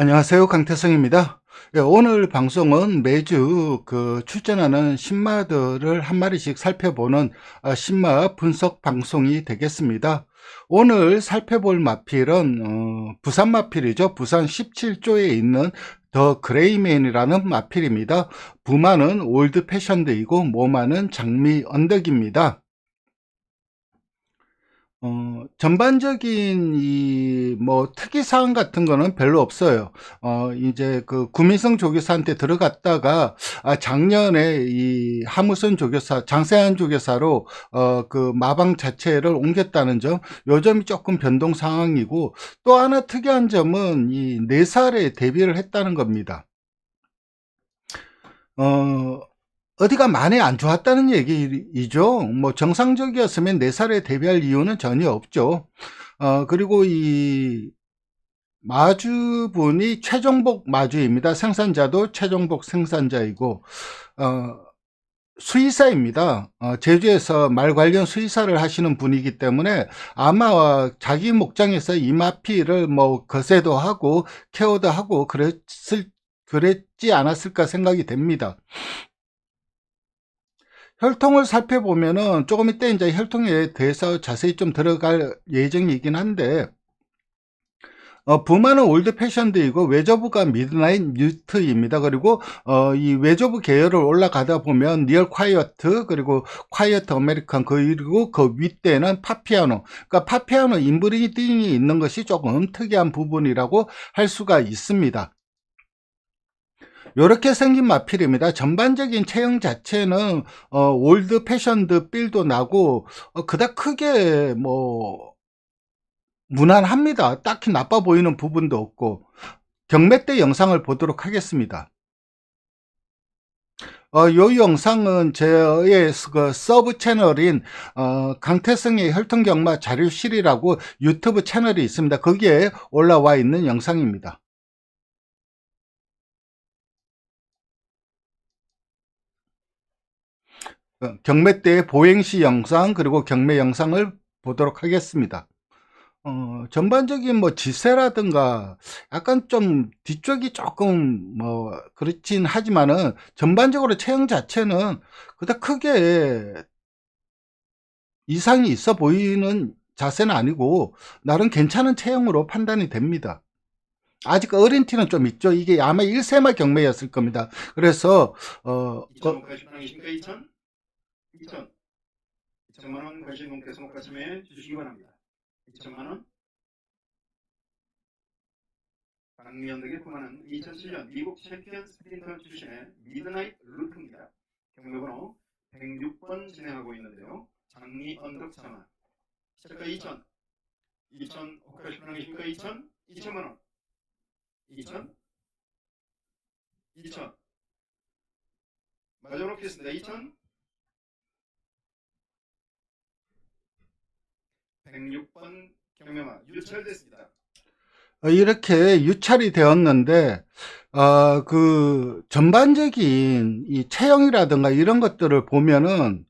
안녕하세요. 강태성입니다. 예, 오늘 방송은 매주 그 출전하는 신마들을 한 마리씩 살펴보는 아, 신마 분석 방송이 되겠습니다. 오늘 살펴볼 마필은 어, 부산 마필이죠. 부산 17조에 있는 더 그레이맨이라는 마필입니다. 부마는 올드 패션드이고 모마는 장미 언덕입니다. 어, 전반적인 이 뭐 특이사항 같은 거는 별로 없어요. 어, 이제 그 구민성 조교사한테 들어갔다가 아, 작년에 이 하무선 조교사, 장세한 조교사로 어, 그 마방 자체를 옮겼다는 점, 요 점이 조금 변동 상황이고 또 하나 특이한 점은 이네 살에 데뷔를 했다는 겁니다. 어, 어디가 많이 안 좋았다는 얘기이죠. 뭐 정상적이었으면 4살에 데뷔할 이유는 전혀 없죠. 어, 그리고 이 마주분이 최종복 마주입니다. 생산자도 최종복 생산자이고 어, 수의사입니다. 어, 제주에서 말 관련 수의사를 하시는 분이기 때문에 아마 자기 목장에서 이마피를 뭐 거세도 하고 케어도 하고 그랬을 그랬지 않았을까 생각이 됩니다. 혈통을 살펴보면은 조금 이따 이제 혈통에 대해서 자세히 좀 들어갈 예정이긴 한데 어, 부마는 올드 패션드이고 외저부가 미드나잇 뉴트입니다. 그리고 어, 이 외저부 계열을 올라가다 보면 리얼 콰이어트 그리고 콰이어트 아메리칸 그리고 그 윗대는 파피아노 그러니까 파피아노 인브리딩이 있는 것이 조금 특이한 부분이라고 할 수가 있습니다. 이렇게 생긴 마필입니다. 전반적인 체형 자체는 어, 올드 패션드 빌도 나고 어, 그닥 크게 뭐 무난합니다. 딱히 나빠 보이는 부분도 없고 경매 때 영상을 보도록 하겠습니다. 어, 요 영상은 저의 그 서브 채널인 어, 강태성의 혈통경마 자료실이라고 유튜브 채널이 있습니다. 거기에 올라와 있는 영상입니다. 경매 때 보행시 영상 그리고 경매 영상을 보도록 하겠습니다. 어, 전반적인 뭐 지세라든가 약간 좀 뒤쪽이 조금 뭐 그렇진 하지만은 전반적으로 체형 자체는 그닥 크게 이상이 있어 보이는 자세는 아니고 나름 괜찮은 체형으로 판단이 됩니다. 아직 어린 티는 좀 있죠. 이게 아마 1세마 경매였을 겁니다. 그래서 어, 그- 2,000 원 가시방이십니까? 2,000? 2,000. 2천만 원 가신 분께서 목가슴에 주시기 바랍니다. 2천만 원. 박미연덕의 구만은 2007년 미국 챔피언 스프린터 출신의 미드나잇 루트입니다. 경매번호 106번 진행하고 있는데요. 장미 언덕 사마. 시작가 2천. 2천 혹가시방이십니까? 2천? 2천만 원. 2천? 2천. 마지막으로 겠습니다 2천. 106번 경매마 유찰됐습니다. 어, 이렇게 유찰이 되었는데 어, 그 전반적인 이 체형이라든가 이런 것들을 보면은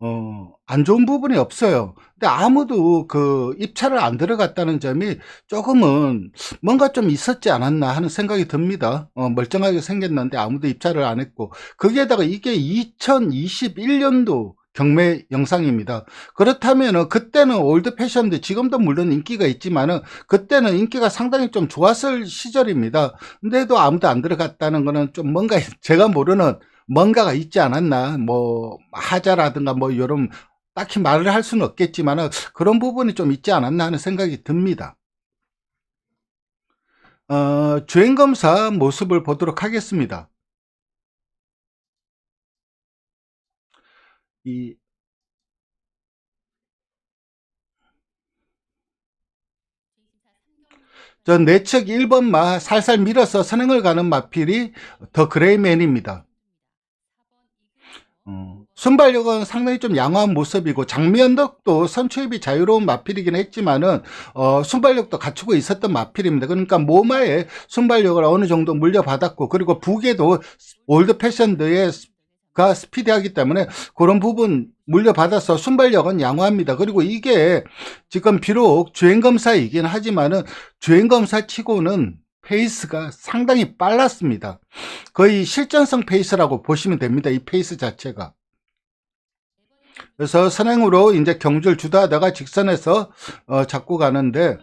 어, 안 좋은 부분이 없어요. 근데 아무도 그 입찰을 안 들어갔다는 점이 조금은 뭔가 좀 있었지 않았나 하는 생각이 듭니다. 어, 멀쩡하게 생겼는데 아무도 입찰을 안 했고 거기에다가 이게 2021년도 경매 영상입니다. 그렇다면은 그때는 올드 패션도 지금도 물론 인기가 있지만 은 그때는 인기가 상당히 좀 좋았을 시절입니다. 근데도 아무도 안 들어갔다는 거는 좀 뭔가 제가 모르는 뭔가가 있지 않았나 뭐 하자라든가 뭐 이런 딱히 말을 할 수는 없겠지만 은 그런 부분이 좀 있지 않았나 하는 생각이 듭니다. 어, 주행검사 모습을 보도록 하겠습니다. 이저 내측 1번마 살살 밀어서 선행을 가는 마필이 더 그레이맨입니다. 어, 순발력은 상당히 좀 양호한 모습이고 장미언덕도 선추입이 자유로운 마필이긴 했지만은 어, 순발력도 갖추고 있었던 마필입니다. 그러니까 모마의 순발력을 어느 정도 물려받았고 그리고 북에도 올드 패션드의 가 스피디하기 때문에 그런 부분 물려받아서 순발력은 양호합니다. 그리고 이게 지금 비록 주행검사이긴 하지만은 주행검사 치고는 페이스가 상당히 빨랐습니다. 거의 실전성 페이스라고 보시면 됩니다. 이 페이스 자체가. 그래서 선행으로 이제 경주를 주도하다가 직선에서 어, 잡고 가는데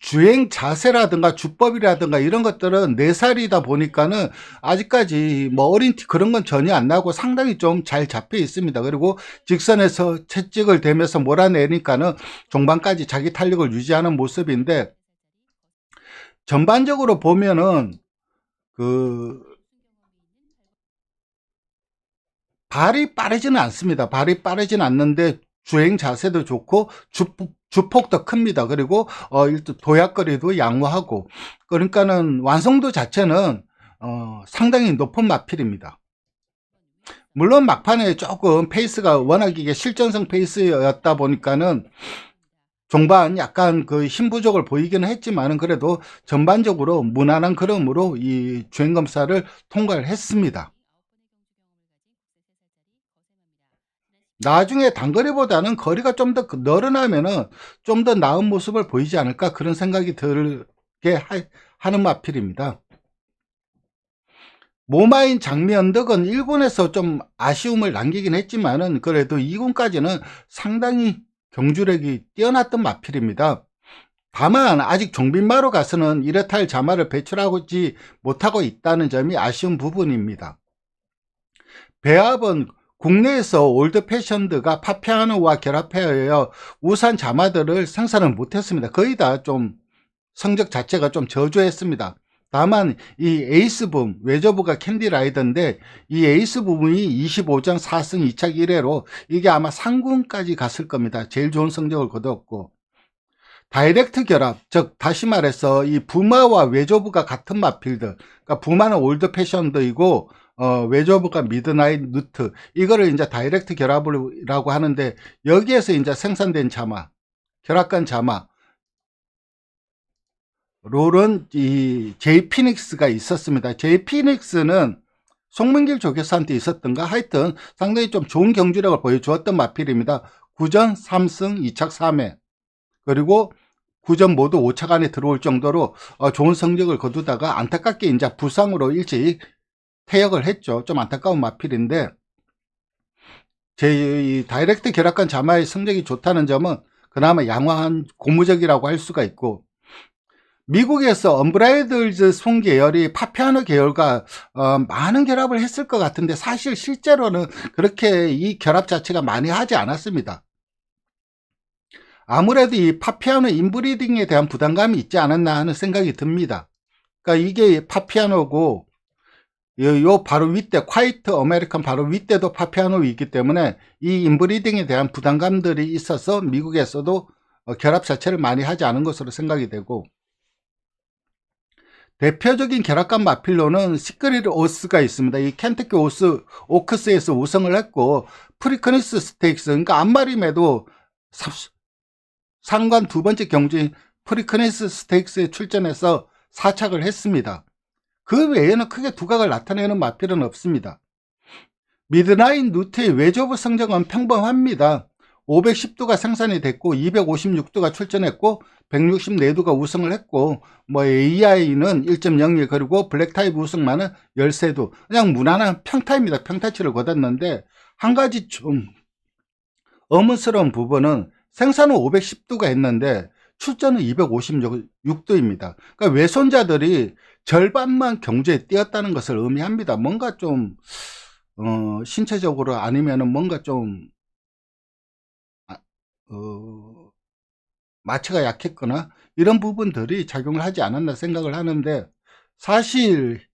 주행 자세라든가 주법이라든가 이런 것들은 4살이다 보니까는 아직까지 뭐 어린 티 그런 건 전혀 안 나고 상당히 좀 잘 잡혀 있습니다. 그리고 직선에서 채찍을 대면서 몰아내니까는 종반까지 자기 탄력을 유지하는 모습인데 전반적으로 보면은 그 발이 빠르지는 않습니다. 발이 빠르지는 않는데 주행 자세도 좋고 주폭, 주폭도 큽니다. 그리고 어 도약거리도 양호하고 그러니까는 완성도 자체는 어 상당히 높은 마필입니다. 물론 막판에 조금 페이스가 워낙 이게 실전성 페이스였다 보니까는 종반 약간 그 힘 부족을 보이기는 했지만은 그래도 전반적으로 무난한 걸음으로 이 주행 검사를 통과를 했습니다. 나중에 단거리보다는 거리가 좀 더 늘어나면은 좀 더 나은 모습을 보이지 않을까 그런 생각이 들게 하- 하는 마필입니다. 모마인 장미 언덕은 1군에서 좀 아쉬움을 남기긴 했지만은 그래도 2군까지는 상당히 경주력이 뛰어났던 마필입니다. 다만 아직 종빈마로 가서는 이렇다 할 자마를 배출하지 못하고 있다는 점이 아쉬운 부분입니다. 배합은 국내에서 올드 패션드가 파피아노와 결합하여 우산 자마들을 생산을 못했습니다. 거의 다 좀 성적 자체가 좀 저조했습니다. 다만 이 에이스 붐 외저부가 캔디 라이더인데 이 에이스붐이 25장 4승 2착 1회로 이게 아마 상군까지 갔을 겁니다. 제일 좋은 성적을 거두었고 다이렉트 결합 즉 다시 말해서 이 부마와 외저부가 같은 마필드 그러니까 부마는 올드 패션드이고 어, 외저부가 미드나잇 누트 이거를 이제 다이렉트 결합이라고 하는데 여기에서 이제 생산된 자마 결합간 자마 롤은 이 제이 피닉스가 있었습니다. 제이 피닉스는 송민길 조교수한테 있었던가 하여튼 상당히 좀 좋은 경주력을 보여주었던 마필입니다. 9전 3승 2착 3회 그리고 9전 모두 5착 안에 들어올 정도로 어, 좋은 성적을 거두다가 안타깝게 이제 부상으로 일찍 퇴역을 했죠. 좀 안타까운 마필인데 제 다이렉트 결합관 자마의 성적이 좋다는 점은 그나마 양호한 고무적이라고 할 수가 있고 미국에서 언브라이들즈 송 계열이 파피아노 계열과 어, 많은 결합을 했을 것 같은데 사실 실제로는 그렇게 이 결합 자체가 많이 하지 않았습니다. 아무래도 이 파피아노 인브리딩에 대한 부담감이 있지 않았나 하는 생각이 듭니다. 그러니까 이게 파피아노고 요, 요 바로 윗대 콰이트 아메리칸 바로 윗대도 파피아노 있기 때문에 이 인브리딩에 대한 부담감들이 있어서 미국에서도 어, 결합 자체를 많이 하지 않은 것으로 생각이 되고 대표적인 결합감 마필로는 시크릿 오스가 있습니다. 이 켄터키 오스 오크스에서 우승을 했고 프리커니스 스테이크스 그러니까 안마림에도 상관 두 번째 경주인 프리커니스 스테이크스에 출전해서 사착을 했습니다. 그 외에는 크게 두각을 나타내는 마필은 없습니다. 미드나잇 누트의 외조부 성적은 평범합니다. 510두가 생산이 됐고 256두가 출전했고 164두가 우승을 했고 뭐 AI는 1.01 그리고 블랙타입 우승만은 13두 그냥 무난한 평타입니다. 평타치를 거뒀는데 한 가지 좀 의문스러운 부분은 생산은 510두가 했는데 출전은 256두입니다. 그러니까 외손자들이 절반만 경주에 뛰었다는 것을 의미합니다. 뭔가 좀 어, 신체적으로 아니면은 뭔가 좀 아, 어, 마취가 약했거나 이런 부분들이 작용을 하지 않았나 생각을 하는데 사실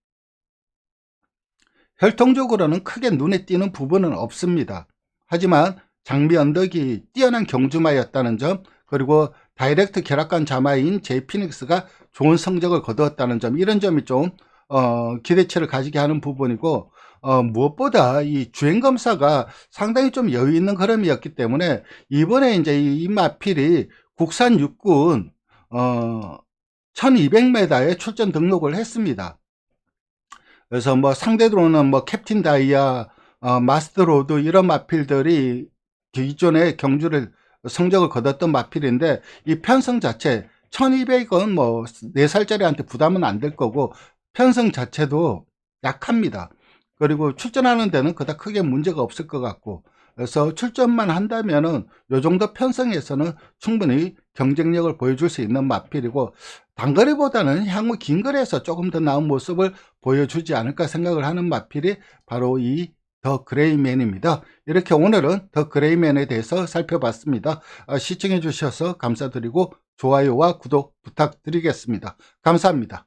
혈통적으로는 크게 눈에 띄는 부분은 없습니다. 하지만 장미 언덕이 뛰어난 경주마였다는 점 그리고 다이렉트 결합관 자마인 제이피닉스가 좋은 성적을 거두었다는 점 이런 점이 좀 어, 기대치를 가지게 하는 부분이고 어, 무엇보다 이 주행 검사가 상당히 좀 여유 있는 걸음이었기 때문에 이번에 이제 이 마필이 국산 육군 어, 1200m에 출전 등록을 했습니다. 그래서 뭐 상대로는 뭐 캡틴 다이아, 어, 마스터 로드 이런 마필들이 기존에 경주를 성적을 거뒀던 마필인데 이 편성 자체 1200은 뭐 4살짜리한테 부담은 안 될 거고 편성 자체도 약합니다. 그리고 출전하는 데는 그닥 크게 문제가 없을 것 같고 그래서 출전만 한다면은 요 정도 편성에서는 충분히 경쟁력을 보여줄 수 있는 마필이고 단거리보다는 향후 긴 거리에서 조금 더 나은 모습을 보여주지 않을까 생각을 하는 마필이 바로 이 더 그레이맨입니다. 이렇게 오늘은 더 그레이맨에 대해서 살펴봤습니다. 아, 시청해 주셔서 감사드리고 좋아요와 구독 부탁드리겠습니다. 감사합니다.